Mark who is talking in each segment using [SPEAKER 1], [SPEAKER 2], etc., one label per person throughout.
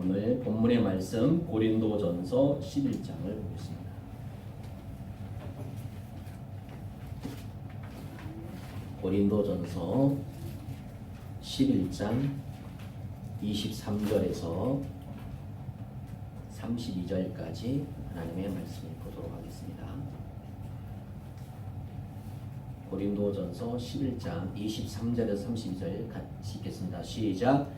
[SPEAKER 1] 오늘 본문의 말씀 고린도전서 11장을 보겠습니다. 고린도전서 11장 23절에서 32절까지 하나님의 말씀을 보도록 하겠습니다. 고린도전서 11장 23절에서 32절 같이 읽겠습니다. 시작.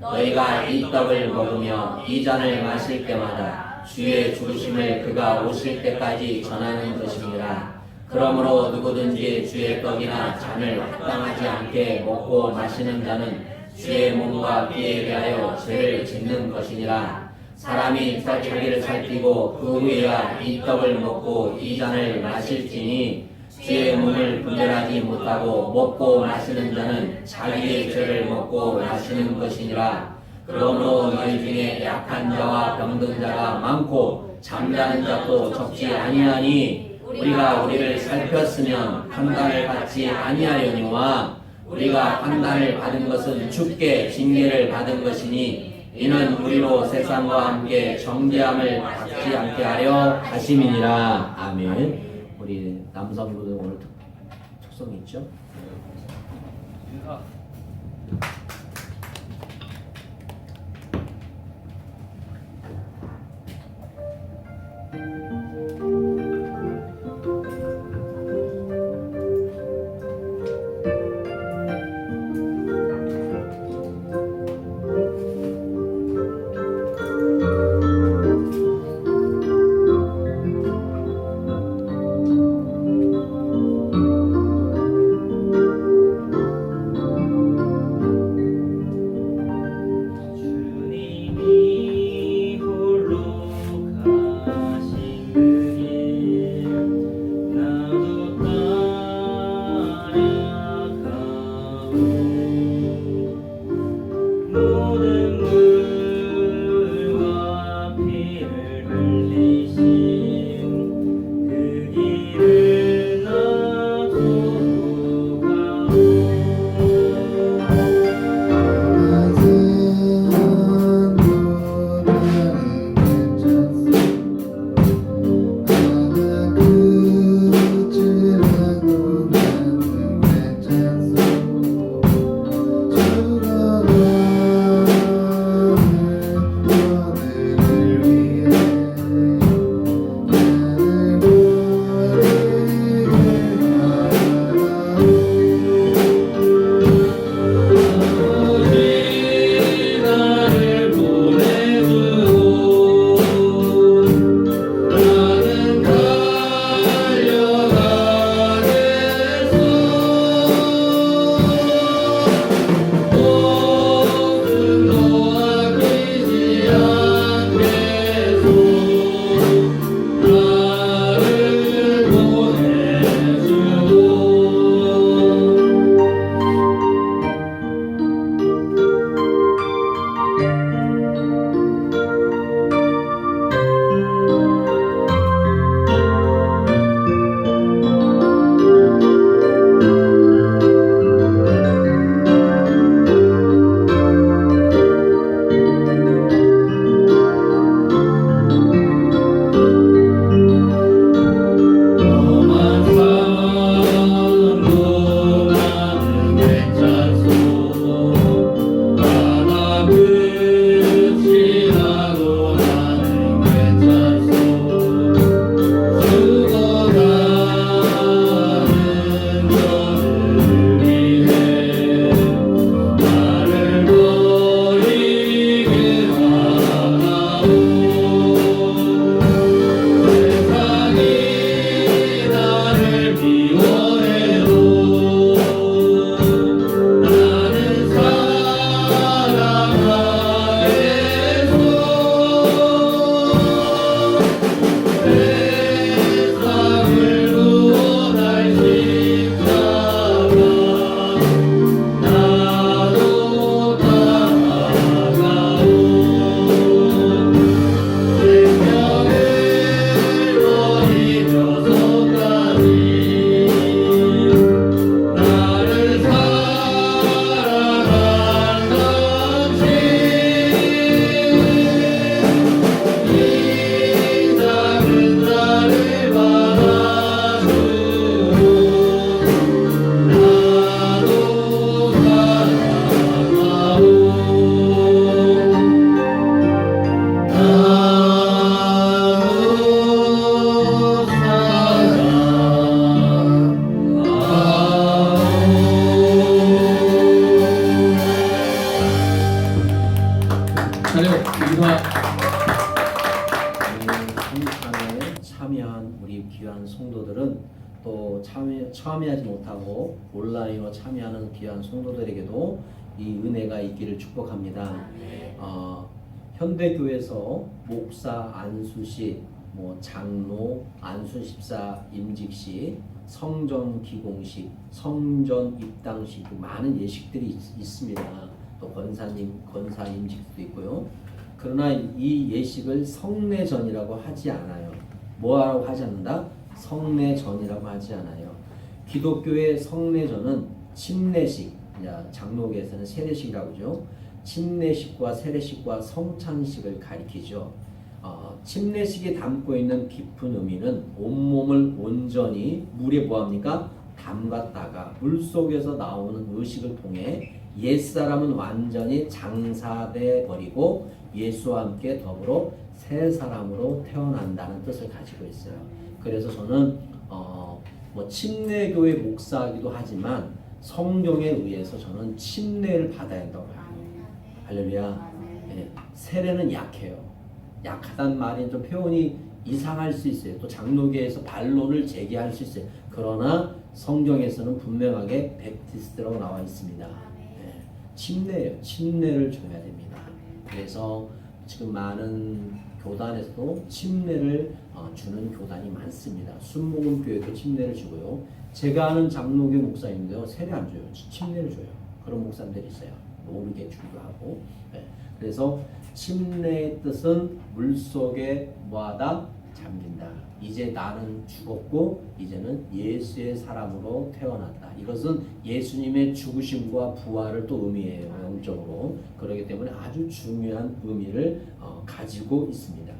[SPEAKER 1] 너희가 이 떡을 먹으며 이 잔을 마실 때마다 주의 죽으심을 그가 오실 때까지 전하는 것입니다. 그러므로 누구든지 주의 떡이나 잔을 합당하지 않게 먹고 마시는 자는 주의 몸과 피에 대하여 죄를 짓는 것이니라. 사람이 자기를 살피고 그 후에야 이 떡을 먹고 이 잔을 마실지니 주의 몸을 분별하지 못하고 먹고 마시는 자는 자기의 죄를 먹고 마시는 것이니라. 그러므로 너희 중에 약한 자와 병든 자가 많고 잠자는 자도 적지 아니하니 우리가 우리를 살폈으면 판단을 받지 아니하려니와 우리가 판단을 받은 것은 주께 징계를 받은 것이니 이는 우리로 세상과 함께 정죄함을 받지 않게 하려 하심이니라 아멘. 우리 남성분들 오늘 특- 특성 있죠?
[SPEAKER 2] 주님
[SPEAKER 1] 못하고 온라인으로 참여하는 귀한 성도들에게도 이 은혜가 있기를 축복합니다. 어, 현대교회에서 목사 안수식, 뭐 장로 안수십사 임직식, 성전 기공식, 성전 입당식 그 많은 예식들이 있, 있습니다. 또 권사님 권사 임직도 있고요. 그러나 이 예식을 성례전이라고 하지 않아요. 뭐라고 하지 않는다? 성례전이라고 하지 않아요. 기독교의 성례전은 침례식, 장로교에서는 세례식이라고 하죠. 침례식과 세례식과 성찬식을 가리키죠. 어, 침례식이 담고 있는 깊은 의미는 온몸을 온전히 물에 뭐합니까? 담갔다가 물 속에서 나오는 의식을 통해 옛사람은 완전히 장사돼 버리고 예수와 함께 더불어 새 사람으로 태어난다는 뜻을 가지고 있어요. 그래서 저는 어, 뭐 침례교회 목사이기도 하지만 성경에 의해서 저는 침례를 받아야 한다고 봐요. 할렐루야. 예, 세례는 약해요. 약하단 말이 좀 표현이 이상할 수 있어요. 또 장로계에서 반론을 제기할 수 있어요. 그러나 성경에서는 분명하게 베티스트라고 나와 있습니다. 예, 침례예요. 침례를 줘야 됩니다. 그래서 지금 많은 교단에서도 침례를 어, 주는 교단이 많습니다. 순복음 교회도 침례를 주고요. 제가 아는 장로교 목사님도요 세례 안 줘요. 치- 침례를 줘요. 그런 목사님들이 있어요. 모르게 주기도 하고. 예, 그래서 침례의 뜻은 물 속에 뭐하다 잠긴다. 이제 나는 죽었고 이제는 예수의 사람으로 태어났다. 이것은 예수님의 죽으심과 부활을 또 의미해요. 영적으로. 그렇기 때문에 아주 중요한 의미를 어, 가지고 있습니다.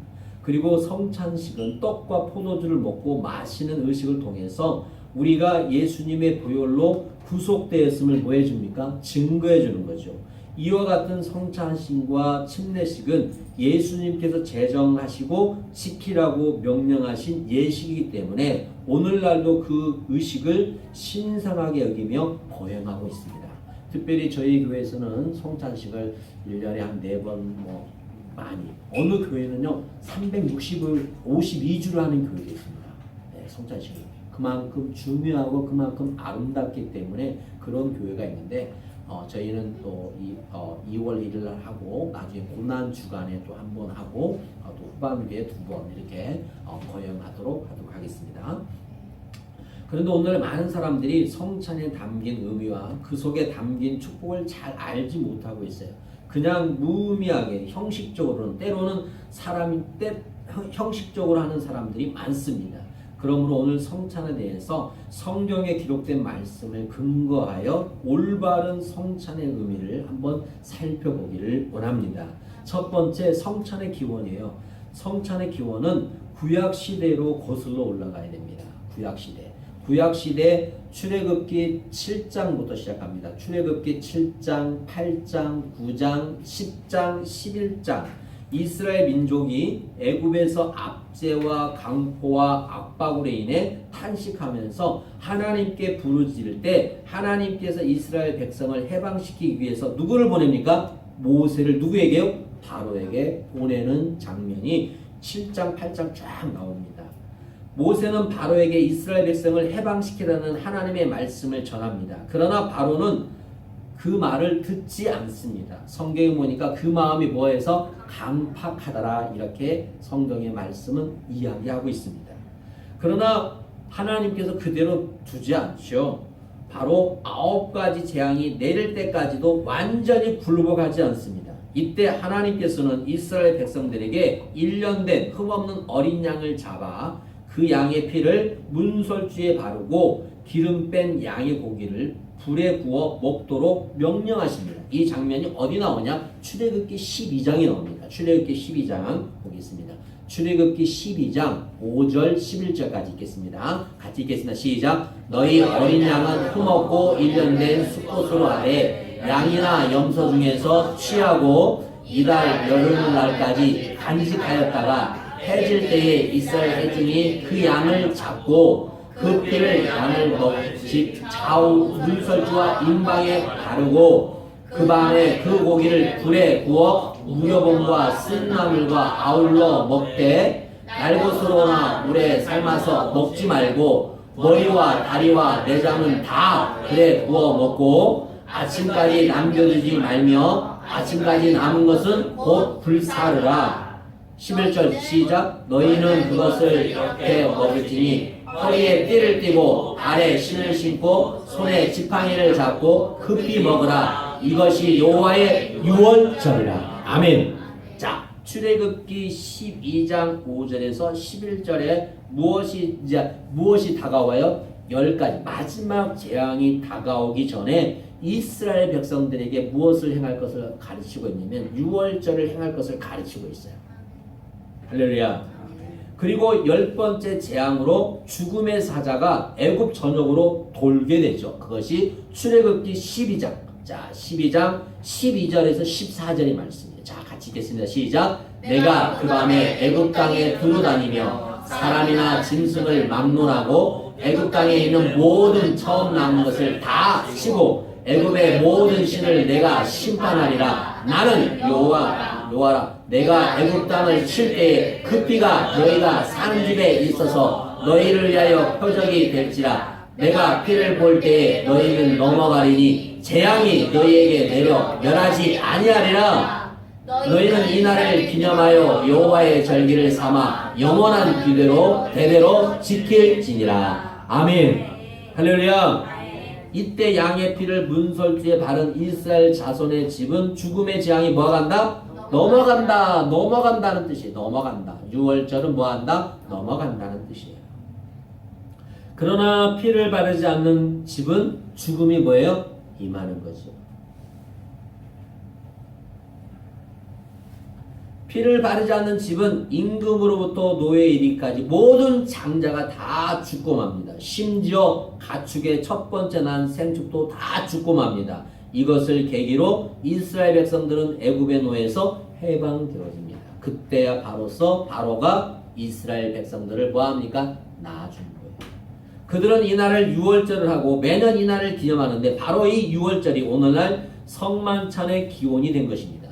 [SPEAKER 1] 그리고 성찬식은 떡과 포도주를 먹고 마시는 의식을 통해서 우리가 예수님의 보혈로 구속되었음을 뭐 해줍니까? 증거해 주는 거죠. 이와 같은 성찬식과 침례식은 예수님께서 제정하시고 지키라고 명령하신 예식이기 때문에 오늘날도 그 의식을 신성하게 여기며 거행하고 있습니다. 특별히 저희 교회에서는 성찬식을 1년에 한네번뭐 많이 어느 교회는요 360을 52주를 하는 교회도 있습니다. 네, 성찬식을 그만큼 중요하고 그만큼 아름답기 때문에 그런 교회가 있는데 어, 저희는 또 이, 어, 2월 1일 날 하고 나중에 고난 주간에 또 한 번 하고 어, 또 후반기에 두 번 이렇게 어, 거행하도록 하도록 하겠습니다. 그런데 오늘 많은 사람들이 성찬에 담긴 의미와 그 속에 담긴 축복을 잘 알지 못하고 있어요. 그냥 무의미하게 형식적으로는 때로는 사람이 때 형- 형식적으로 하는 사람들이 많습니다. 그러므로 오늘 성찬에 대해서 성경에 기록된 말씀을 근거하여 올바른 성찬의 의미를 한번 살펴보기를 원합니다. 첫 번째 성찬의 기원이에요. 성찬의 기원은 구약 시대로 거슬러 올라가야 됩니다. 구약 시대. 구약 시대 출애굽기 7장부터 시작합니다. 출애굽기 7장, 8장, 9장, 10장, 11장. 이스라엘 민족이 애굽에서 압제와 강포와 압박으로 인해 탄식하면서 하나님께 부르짖을 때 하나님께서 이스라엘 백성을 해방시키기 위해서 누구를 보냅니까? 모세를 누구에게요? 바로에게 보내는 장면이 7장, 8장 쫙 나옵니다. 모세는 바로에게 이스라엘 백성을 해방시키라는 하나님의 말씀을 전합니다. 그러나 바로는 그 말을 듣지 않습니다. 성경에 보니까 그 마음이 뭐해서 강팍하더라 이렇게 성경의 말씀은 이야기하고 있습니다. 그러나 하나님께서 그대로 두지 않죠. 바로 아홉 가지 재앙이 내릴 때까지도 완전히 굴복하지 않습니다. 이때 하나님께서는 이스라엘 백성들에게 1년 된 흠없는 어린 양을 잡아 그 양의 피를 문설주에 바르고 기름 뺀 양의 고기를 불에 구워 먹도록 명령하십니다. 이 장면이 어디 나오냐? 출애굽기 12장에 나옵니다. 출애굽기 12장 보겠습니다. 출애굽기 12장 5절 11절까지 읽겠습니다. 같이 읽겠습니다. 시작. 너희 어린 양은 흠없고 1년 된 수컷으로 하되 양이나 염소 중에서 취하고 이달 열흘날까지 간직하였다가 해질 때에 이스라엘 회중이 그 양을 잡고 그 피를 양을 먹집 좌우 물설주와 임방에 바르고 그 밤에 그 고기를 불에 구워 무교봉과 쓴나물과 아울러 먹되 날것으로나 물에 삶아서 먹지 말고 머리와 다리와 내장은 다 그래 구워 먹고 아침까지 남겨두지 말며 아침까지 남은 것은 곧 불사르라. 11절 시작. 너희는 그것을 이렇게 먹을지니 허리에 띠를 띠고 발에 신을 신고 손에 지팡이를 잡고 급히 먹으라 이것이 여호와의 유월절이라 아멘 자 출애굽기 12장 5절에서 11절에 무엇이 이제 무엇이 다가와요? 열 가지 마지막 재앙이 다가오기 전에 이스라엘 백성들에게 무엇을 행할 것을 가르치고 있냐면 유월절을 행할 것을 가르치고 있어요. 할렐루야. 그리고 열 번째 재앙으로 죽음의 사자가 애굽 전역으로 돌게 되죠. 그것이 출애굽기 12장. 자, 12장 12절에서 14절의 말씀이에요. 자, 같이 읽겠습니다. 시작. 내가 그 밤에 애굽 땅에 두루다니며 사람이나 짐승을 막론하고 애굽 땅에 있는 모든 처음 남은 것을 다 치고 애굽의 모든 신을 내가 심판하리라. 나는 여호와 여호와라. 내가 애굽 땅을 칠 때에 그 피가 너희가 사는 집에 있어서 너희를 위하여 표적이 될지라. 내가 피를 볼 때에 너희는 넘어가리니 재앙이 너희에게 내려 멸하지 아니하리라. 너희는 이 날을 기념하여 여호와의 절기를 삼아 영원한 규례로 대대로 지킬지니라. 아멘. 할렐루야. 이때 양의 피를 문설주에 바른 이스라엘 자손의 집은 죽음의 재앙이 뭐간다? 넘어간다. 넘어간다는 뜻이에요. 넘어간다. 6월절은 뭐한다? 넘어간다는 뜻이에요. 그러나 피를 바르지 않는 집은 죽음이 뭐예요? 임하는 거죠. 피를 바르지 않는 집은 임금으로부터 노예 이리까지 모든 장자가 다 죽고 맙니다. 심지어 가축의 첫 번째 난 생축도 다 죽고 맙니다. 이것을 계기로 이스라엘 백성들은 애굽의 노예에서 해방되어집니다. 그때야 바로서 바로가 이스라엘 백성들을 뭐합니까? 낳아준 거예요. 그들은 이날을 6월절을 하고 매년 이날을 기념하는데 바로 이 6월절이 오늘날 성만찬의 기원이 된 것입니다.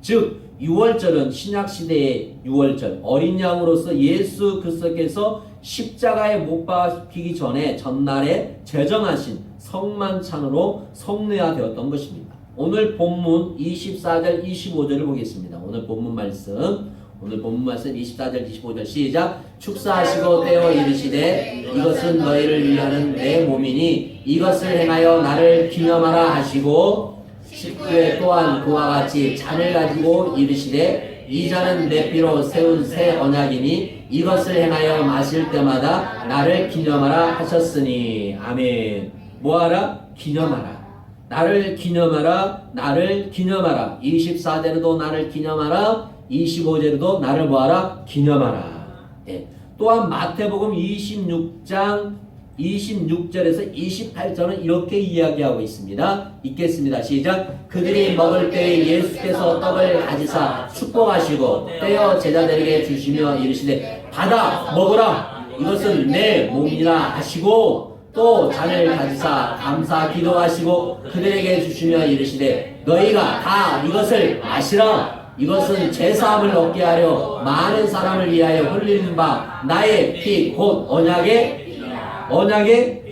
[SPEAKER 1] 즉 6월절은 신약 시대의 6월절 어린 양으로서 예수 그리스도께서 십자가에 못 박히기 전에 전날에 제정하신 성만찬으로 성례화되었던 것입니다. 오늘 본문 24절 25절을 보겠습니다. 오늘 본문 말씀 오늘 본문 말씀 24절 25절 시작 축사하시고 떼어 이르시되 이것은 너희를 위하는 내 몸이니 이것을 행하여 나를 기념하라 하시고 19회 또한 그와 같이 잔을 가지고 이르시되 이 잔은 내 피로 세운 새 언약이니 이것을 행하여 마실 때마다 나를 기념하라 하셨으니 아멘 뭐하라 기념하라 나를 기념하라 나를 기념하라 24절에도 나를 기념하라 25절에도 나를 뭐하라 기념하라 예. 또한 마태복음 26장 26절에서 28절은 이렇게 이야기하고 있습니다. 읽겠습니다. 시작. 그들이 먹을 때 예수께서 떡을 가지사 축복하시고 떼어 제자들에게 주시며 이르시되 받아 먹으라. 이것은 내 몸이라 하시고 또 잔을 가지사 감사 기도하시고 그들에게 주시며 이르시되 너희가 다 이것을 마시라. 이것은 제사함을 얻게 하려 많은 사람을 위하여 흘리는 바 나의 피 곧 언약의 언약의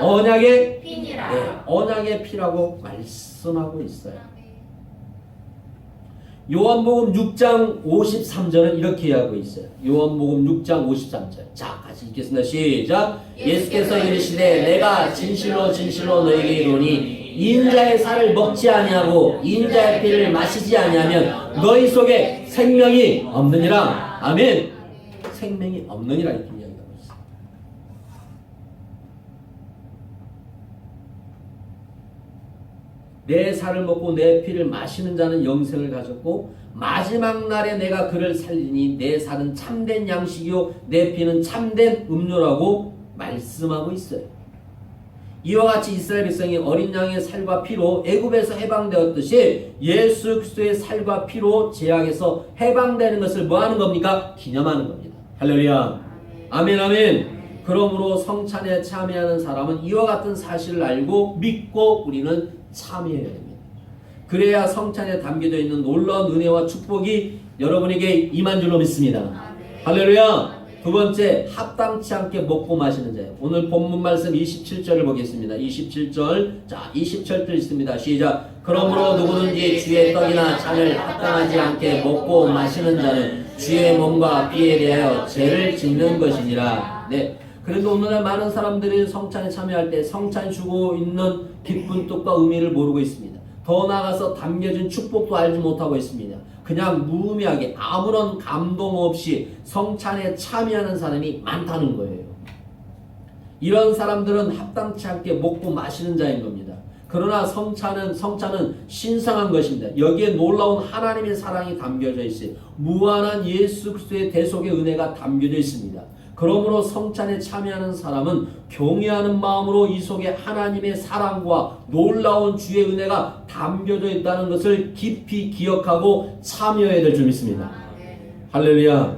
[SPEAKER 1] 언약의 네, 언약의 피라고 말씀하고 있어요. 요한복음 6장 53절은 이렇게 하고 있어요. 요한복음 6장 53절. 자, 같이 읽겠습니다. 시작. 예수께서 이르시되 내가 진실로 진실로 너에게 이르노니 인자의 살을 먹지 아니하고 인자의 피를 마시지 아니하면 너희 속에 생명이 없느니라. 아멘. 생명이 없느니라 이렇게 이야기하고 있어요. 내 살을 먹고 내 피를 마시는 자는 영생을 가졌고 마지막 날에 내가 그를 살리니 내 살은 참된 양식이요 내 피는 참된 음료라고 말씀하고 있어요. 이와 같이 이스라엘 백성이 어린 양의 살과 피로 애굽에서 해방되었듯이 예수 그리스도의 살과 피로 제약에서 해방되는 것을 뭐 하는 겁니까? 기념하는 겁니다. 할렐루야. 아멘 아멘. 그러므로 성찬에 참여하는 사람은 이와 같은 사실을 알고 믿고 우리는 참여해야 됩니다. 그래야 성찬에 담겨져 있는 놀라운 은혜와 축복이 여러분에게 임한 줄로 믿습니다. 할렐루야. 두 번째 합당치 않게 먹고 마시는 자예요. 오늘 본문 말씀 27절을 보겠습니다. 27절. 자, 20절도 있습니다. 시작. 그러므로 누구든지 주의 떡이나 잔을 합당하지 않게 먹고 마시는 자는 주의 몸과 피에 대하여 죄를 짓는 것이니라. 네. 그래도 오늘날 많은 사람들이 성찬에 참여할 때 성찬 주고 있는 기쁜 뜻과 의미를 모르고 있습니다. 더 나아가서 담겨진 축복도 알지 못하고 있습니다. 그냥 무의미하게 아무런 감동 없이 성찬에 참여하는 사람이 많다는 거예요. 이런 사람들은 합당치 않게 먹고 마시는 자인 겁니다. 그러나 성찬은 성찬은 신성한 것입니다. 여기에 놀라운 하나님의 사랑이 담겨져 있어요. 무한한 예수 그리스도의 대속의 은혜가 담겨져 있습니다. 그러므로 성찬에 참여하는 사람은 경외하는 마음으로 이 속에 하나님의 사랑과 놀라운 주의 은혜가 담겨져 있다는 것을 깊이 기억하고 참여해야 될 줄 믿습니다. 할렐루야.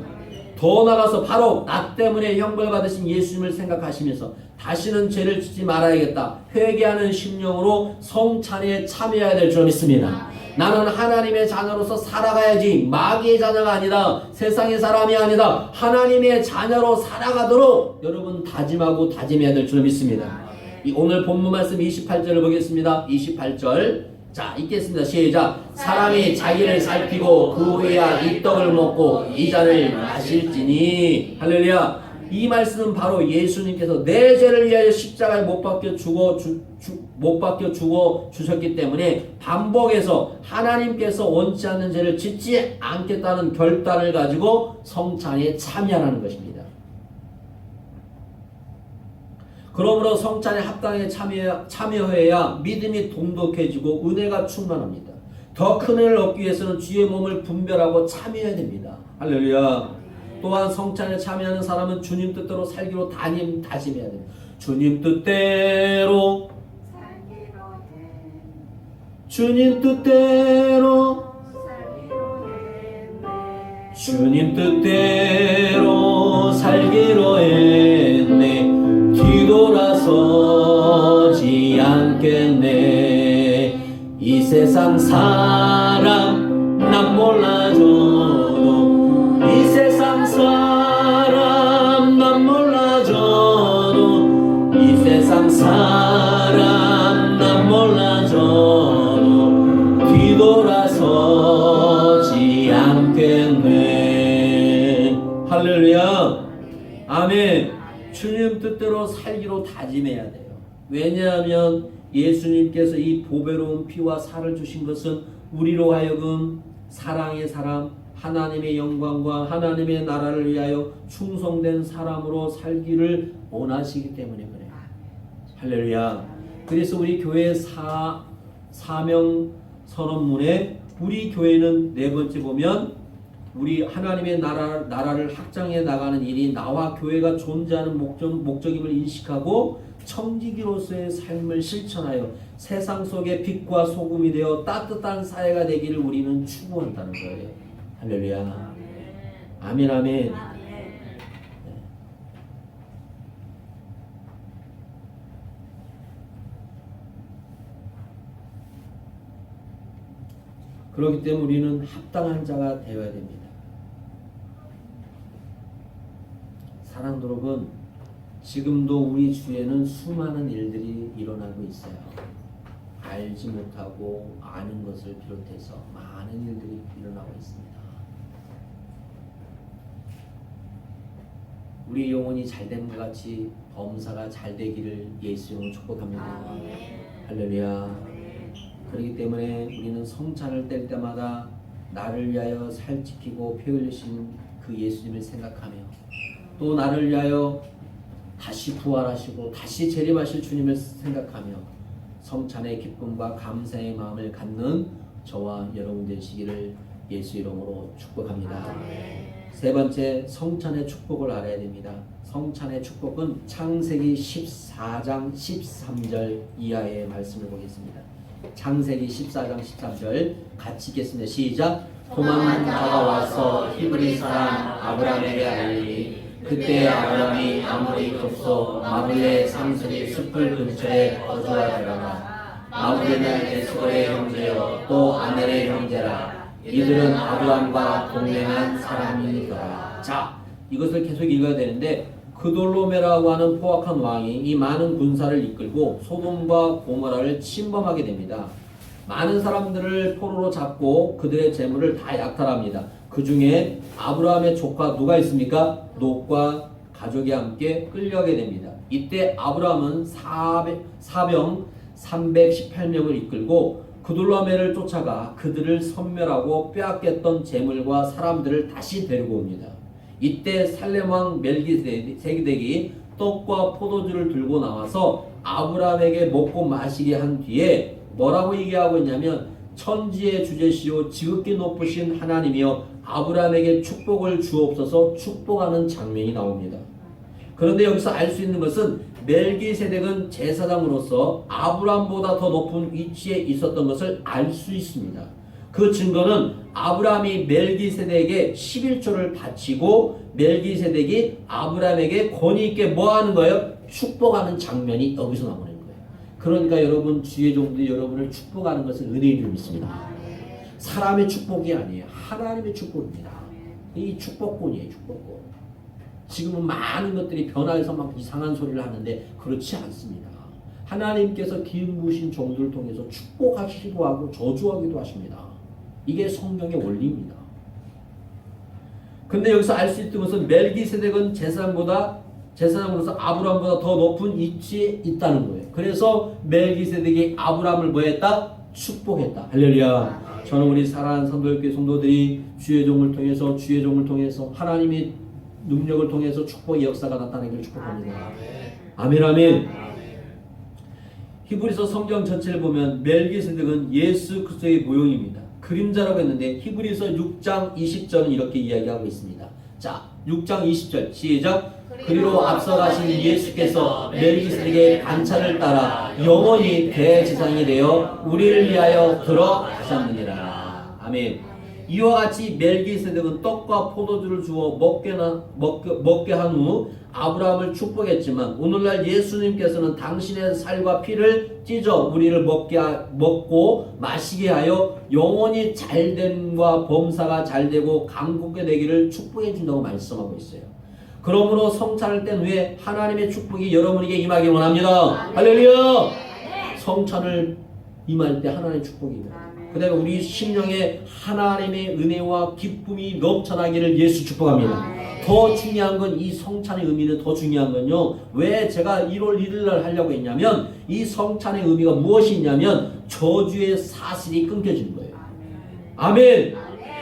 [SPEAKER 1] 더 나가서 바로 나 때문에 형벌 받으신 예수님을 생각하시면서 다시는 죄를 짓지 말아야겠다. 회개하는 심령으로 성찬에 참여해야 될 줄 믿습니다. 나는 하나님의 자녀로서 살아가야지 마귀의 자녀가 아니다. 세상의 사람이 아니다. 하나님의 자녀로 살아가도록 여러분 다짐하고 다짐해야 될 줄 믿습니다. 이 오늘 본문 말씀 28절을 보겠습니다. 28절. 자, 읽겠습니다. 시작. 사람이 자기를 살피고 그 후에야 이 떡을 먹고 이 잔을 마실지니. 할렐루야. 이 말씀은 바로 예수님께서 내 죄를 위하여 십자가에 못 박혀 죽어 주, 주, 못 박혀 죽어 주셨기 때문에 반복해서 하나님께서 원치 않는 죄를 짓지 않겠다는 결단을 가지고 성찬에 참여하는 것입니다. 그러므로 성찬에 합당에 참여, 참여해야 믿음이 돈독해지고 은혜가 충만합니다. 더 큰 은혜를 얻기 위해서는 주의 몸을 분별하고 참여해야 됩니다. 할렐루야. 또한 성찬에 참여하는 사람은 주님 뜻대로 살기로 다짐, 다짐해야 됩니다. 주님 뜻대로 주님 뜻대로. 주님 뜻대로 살기로 했네. 뒤돌아서지 않겠네. 이 세상 사람 난 몰라줘 다짐해야 돼요 왜냐하면 예수님께서 이 보배로운 피와 살을 주신 것은 우리로 하여금 사랑의 사람 하나님의 영광과 하나님의 나라를 위하여 충성된 사람으로 살기를 원하시기 때문에 그래요. 할렐루야. 그래서 우리 교회 사 사명 선언문에 우리 교회는 네 번째 보면 우리 하나님의 나라 나라를 확장해 나가는 일이 나와 교회가 존재하는 목적 목적임을 인식하고 청지기로서의 삶을 실천하여 세상 속의 빛과 소금이 되어 따뜻한 사회가 되기를 우리는 추구한다는 거예요. 할렐루야. 아멘 아멘. 그렇기 때문에 우리는 합당한 자가 되어야 됩니다. 사랑도 여러분, 지금도 우리 주에는 수많은 일들이 일어나고 있어요. 알지 못하고 아는 것을 비롯해서 많은 일들이 일어나고 있습니다. 우리 영혼이 잘된 것 같이 범사가 잘 되기를 예수 이름으로 축복합니다. 할렐루야. 그렇기 때문에 우리는 성찬을 뗄 때마다 나를 위하여 살 지키고 피 흘리신 그 예수님을 생각하며 또 나를 위하여 다시 부활하시고 다시 재림하실 주님을 생각하며 성찬의 기쁨과 감사의 마음을 갖는 저와 여러분 되시기를 예수 이름으로 축복합니다. 세 번째 성찬의 축복을 알아야 됩니다. 성찬의 축복은 창세기 14장 13절 이하의 말씀을 보겠습니다. 창세기 14장 13절 같이 읽겠습니다. 시작. 도망한 자가 와서 히브리 사람 아브라함에게 알리니 그때 아브라함이 아무리 좁소 마블의 상수리 숲을 근처에 거주하더라. 마블은 에스골의 형제요 또 아넬의 형제라. 이들은 아브라함과 동맹한 사람이니라. 자, 이것을 계속 읽어야 되는데 그돌로메라고 하는 포악한 왕이 이 많은 군사를 이끌고 소돔과 고모라를 침범하게 됩니다. 많은 사람들을 포로로 잡고 그들의 재물을 다 약탈합니다. 그 중에 아브라함의 조카 누가 있습니까? 롯과 가족이 함께 끌려가게 됩니다. 이때 아브라함은 사병 318명을 이끌고 그돌라메를 쫓아가 그들을 섬멸하고 빼앗겼던 재물과 사람들을 다시 데리고 옵니다. 이때 살렘왕 멜기세덱이 떡과 포도주를 들고 나와서 아브라함에게 먹고 마시게 한 뒤에 뭐라고 얘기하고 있냐면 천지의 주제시요 지극히 높으신 하나님이여 아브라함에게 축복을 주옵소서 축복하는 장면이 나옵니다. 그런데 여기서 알 수 있는 것은 멜기세덱은 제사장으로서 아브라함보다 더 높은 위치에 있었던 것을 알 수 있습니다. 그 증거는 아브라함이 멜기세덱에게 11조를 바치고 멜기세덱이 아브라함에게 권위 있게 뭐 하는 거예요? 축복하는 장면이 여기서 나오는 거예요. 그러니까 여러분 주의 종들이 여러분을 축복하는 것은 은혜인 줄 믿습니다. 사람의 축복이 아니에요. 하나님의 축복입니다. 이 축복권이에요, 축복권. 지금은 많은 것들이 변화해서 막 이상한 소리를 하는데 그렇지 않습니다. 하나님께서 기름 부으신 종들을 통해서 축복하시기도 하고 저주하기도 하십니다. 이게 성경의 원리입니다. 근데 여기서 알 수 있는 것은 멜기세덱은 제사장보다 제사장으로서 아브라함보다 더 높은 위치에 있다는 거예요. 그래서 멜기세덱이 아브라함을 뭐했다? 축복했다. 할렐루야. 저는 우리 사랑하는 선도교회 성도들이 주의 종을 통해서 주의 종을 통해서 하나님의 능력을 통해서 축복의 역사가 나타나기를 축복합니다. 아멘 아멘. 히브리서 성경 전체를 보면 멜기세덱은 예수 그리스도의 모형입니다. 그림자라고 했는데 히브리서 6장 20절은 이렇게 이야기하고 있습니다. 자, 6장 20절 시작. 그리로 앞서가신 예수께서 멜기세덱의 반차를 따라 영원히 대제사장이 되어 우리를 위하여 들어가셨느니라. 아멘. 이와 같이 멜기세덱은 떡과 포도주를 주어 먹게나 먹게, 먹게 한 후 아브라함을 축복했지만 오늘날 예수님께서는 당신의 살과 피를 찢어 우리를 먹게 하- 먹고 마시게 하여 영원히 잘됨과 범사가 잘되고 강국게 되기를 축복해 준다고 말씀하고 있어요. 그러므로 성찬을 뗀 후에 하나님의 축복이 여러분에게 임하기 원합니다. 할렐루야! 성찬을 임할 때 하나님의 축복입니다. 그 다음에 우리 심령에 하나님의 은혜와 기쁨이 넘쳐나기를 예수 축복합니다. 더 중요한 건 이 성찬의 의미는 더 중요한 건요. 왜 제가 1월 1일 날 하려고 했냐면 이 성찬의 의미가 무엇이 있냐면 저주의 사슬이 끊겨지는 거예요. 아멘.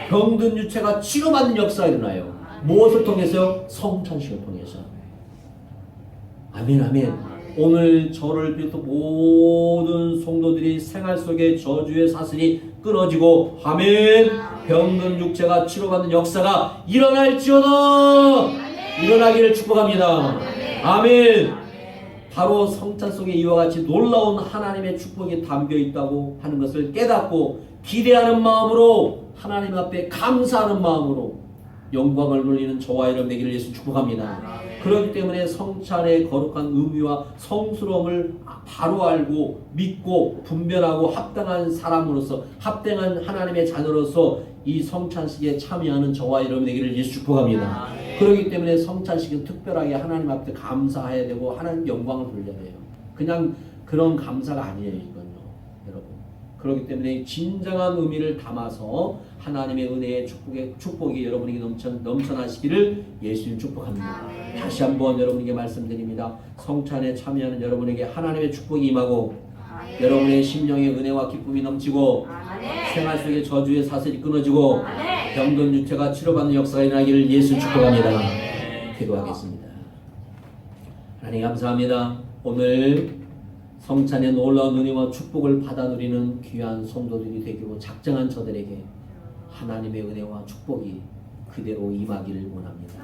[SPEAKER 1] 병든 유체가 치료받는 역사가 일어나요. 무엇을 통해서요? 성찬식을 통해서. 아멘 아멘. 오늘 저를 비롯해 모든 성도들이 생활 속에 저주의 사슬이 끊어지고 아멘. 병든 육체가 치료받는 역사가 일어날지어다. 일어나기를 축복합니다. 아멘. 바로 성찬 속에 이와 같이 놀라운 하나님의 축복이 담겨 있다고 하는 것을 깨닫고 기대하는 마음으로 하나님 앞에 감사하는 마음으로 영광을 돌리는 저와 여러분 되기를 예수 축복합니다. 그렇기 때문에 성찬의 거룩한 의미와 성스러움을 바로 알고 믿고 분별하고 합당한 사람으로서 합당한 하나님의 자녀로서 이 성찬식에 참여하는 저와 여러분 되기를 예수 축복합니다. 그렇기 때문에 성찬식은 특별하게 하나님 앞에 감사해야 되고 하나님 영광을 돌려야 돼요. 그냥 그런 감사가 아니에요. 여러분. 그렇기 때문에 진정한 의미를 담아서 하나님의 은혜의 축복의 축복이 여러분에게 넘쳐 넘쳐나시기를 예수님 축복합니다. 다시 한번 여러분에게 말씀드립니다. 성찬에 참여하는 여러분에게 하나님의 축복이 임하고 여러분의 심령의 은혜와 기쁨이 넘치고 생활 속의 저주의 사슬이 끊어지고 병든 유체가 치료받는 역사가 일어나기를 예수 축복합니다. 기도하겠습니다. 하나님 감사합니다. 오늘 성찬의 놀라운 은혜와 축복을 받아 누리는 귀한 성도들이 되기로 작정한 저들에게 하나님의 은혜와 축복이 그대로 임하기를 원합니다.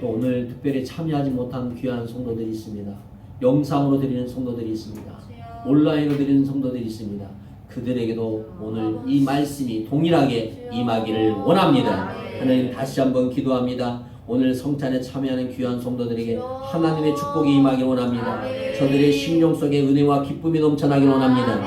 [SPEAKER 1] 또 오늘 특별히 참여하지 못한 귀한 성도들이 있습니다. 영상으로 드리는 성도들이 있습니다. 온라인으로 드리는 성도들이 있습니다. 그들에게도 오늘 이 말씀이 동일하게 임하기를 원합니다. 하나님 다시 한번 기도합니다. 오늘 성찬에 참여하는 귀한 성도들에게 하나님의 축복이 임하기 원합니다. 저들의 심령 속에 은혜와 기쁨이 넘쳐나기 원합니다.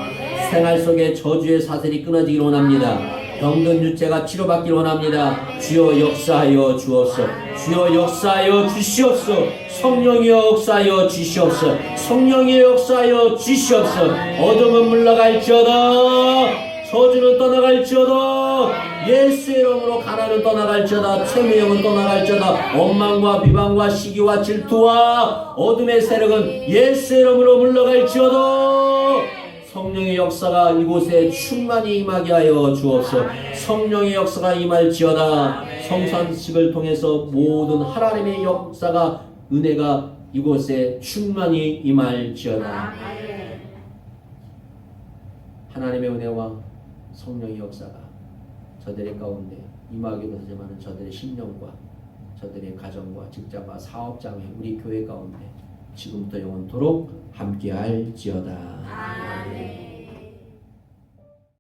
[SPEAKER 1] 생활 속에 저주의 사슬이 끊어지기 원합니다. 병든 유체가 치료받길 원합니다. 주여 역사하여 주옵소. 주여 역사하여 주시옵소. 성령이여 역사하여 주시옵소. 성령이여 역사하여 주시옵소. 어둠은 물러갈지어다. 저주는 떠나갈지어다. 예수의 이름으로 가난은 떠나갈지어다. 채무형은 떠나갈지어다. 원망과 비방과 시기와 질투와 어둠의 세력은 예수의 이름으로 물러갈지어다. 성령의 역사가 이곳에 충만히 임하게 하여 주옵소서. 성령의 역사가 임할지어다. 성산식을 통해서 모든 하나님의 역사가 은혜가 이곳에 충만히 임할지어다. 하나님의 은혜와 성령의 역사가 저들의 가운데 임하기도 하지만 저들의 심령과 저들의 가정과 직장과 사업장에 우리 교회 가운데 지금부터 영원토록 함께할지어다.
[SPEAKER 2] 아멘.